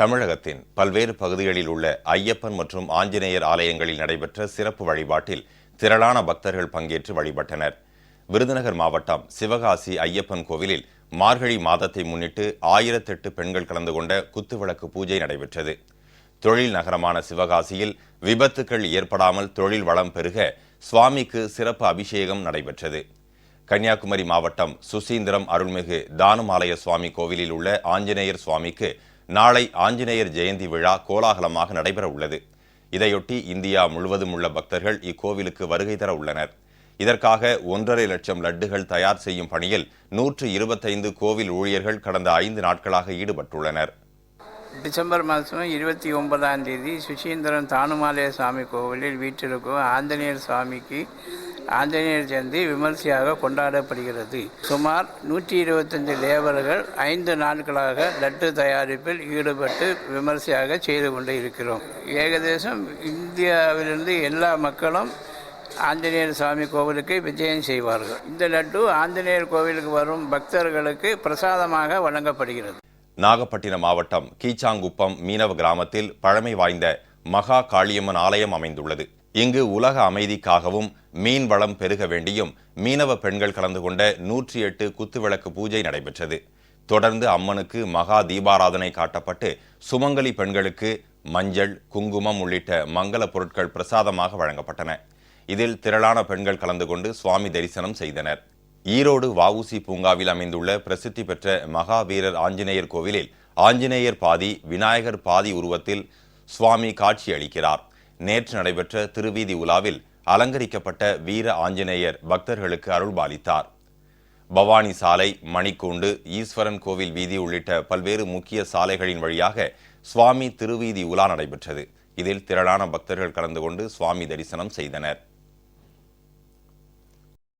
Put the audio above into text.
தமிழகத்தின் பல்வேறு பகுதிகளில் உள்ள ஐயப்பன் மற்றும் ஆஞ்சநேயர் ஆலயங்களில் நடைபெற்ற சிறப்பு வழிபாட்டில் திரளான பக்தர்கள் பங்கேற்று வழிபட்டனர். விருதுநகர் மாவட்டம் சிவகாசி ஐயப்பன் கோவிலில் மார்கழி மாதத்தை முன்னிட்டு ஆயிரத்தெட்டு பெண்கள் கலந்து கொண்ட குத்துவிளக்கு பூஜை நடைபெற்றது. தொழில் நகரமான சிவகாசியில் விபத்துக்கள் ஏற்படாமல் தொழில் வளம் பெருக சுவாமிக்கு சிறப்பு அபிஷேகம் நடைபெற்றது. கன்னியாகுமரி மாவட்டம் சுசீந்திரம் அருள்மிகு தானுமாலய சுவாமி கோவிலில் உள்ள ஆஞ்சநேயர் சுவாமிக்கு நாளை ஆஞ்சநேயர் ஜெயந்தி விழா கோலாகலமாக நடைபெற உள்ளது. இதையொட்டி இந்தியா முழுவதும் உள்ள பக்தர்கள் இக்கோவிலுக்கு வருகை தர உள்ளனர். இதற்காக ஒன்றரை லட்சம் லட்டுகள் தயார் செய்யும் பணியில் நூற்று இருபத்தைந்து கோவில் ஊழியர்கள் கடந்த ஐந்து நாட்களாக ஈடுபட்டுள்ளனர். டிசம்பர் மாதம் இருபத்தி ஒன்பதாம் தேதி சுசீந்திரம் தானுமாலய சுவாமி கோவிலில் வீற்றிருக்கும் ஆஞ்சநேயர் சுவாமிக்கு ஆஞ்சநேயர் ஜெயந்தி விமர்சையாக கொண்டாடப்படுகிறது. சுமார் நூற்றி இருபத்தஞ்சு லேபர்கள் ஐந்து நாட்களாக லட்டு தயாரிப்பில் ஈடுபட்டு விமர்சையாக செய்து கொண்டு இருக்கிறோம். ஏகதேசம் இந்தியாவிலிருந்து எல்லா மக்களும் ஆஞ்சநேயர் சுவாமி கோவிலுக்கு விஜயம் செய்வார்கள். இந்த லட்டு ஆஞ்சநேயர் கோவிலுக்கு வரும் பக்தர்களுக்கு பிரசாதமாக வழங்கப்படுகிறது. நாகப்பட்டினம் மாவட்டம் கீச்சாங்குப்பம் மீனவ கிராமத்தில் பழமை வாய்ந்த மகா காளியம்மன் ஆலயம் அமைந்துள்ளது. இங்கு உலக அமைதிக்காகவும் மீன் வளம் பெருக வேண்டியும் மீனவ பெண்கள் கலந்து கொண்ட நூற்றி எட்டு குத்துவிளக்கு பூஜை நடைபெற்றது. தொடர்ந்து அம்மனுக்கு மகா தீபாராதனை காட்டப்பட்டு சுமங்கலி பெண்களுக்கு மஞ்சள் குங்குமம் உள்ளிட்ட மங்கள பொருட்கள் பிரசாதமாக வழங்கப்பட்டன. இதில் திரளான பெண்கள் கலந்து கொண்டு சுவாமி தரிசனம் செய்தனர். ஈரோடு வஉசி பூங்காவில் அமைந்துள்ள பிரசித்தி பெற்ற மகாவீரர் ஆஞ்சநேயர் கோவிலில் ஆஞ்சநேயர் பாதி விநாயகர் பாதி உருவத்தில் சுவாமி காட்சியளிக்கிறார் நேற்று நடைபெற்ற திருவீதி உலாவில் அலங்கரிக்கப்பட்ட வீர ஆஞ்சநேயர் பக்தர்களுக்கு அருள்பாலித்தார். பவானி சாலை மணிக்கூண்டு ஈஸ்வரன் கோவில் வீதி உள்ளிட்ட பல்வேறு முக்கிய சாலைகளின் வழியாக சுவாமி திருவீதி உலா நடைபெற்றது. இதில் திரளான பக்தர்கள் கலந்து கொண்டு சுவாமி தரிசனம் செய்தனர்.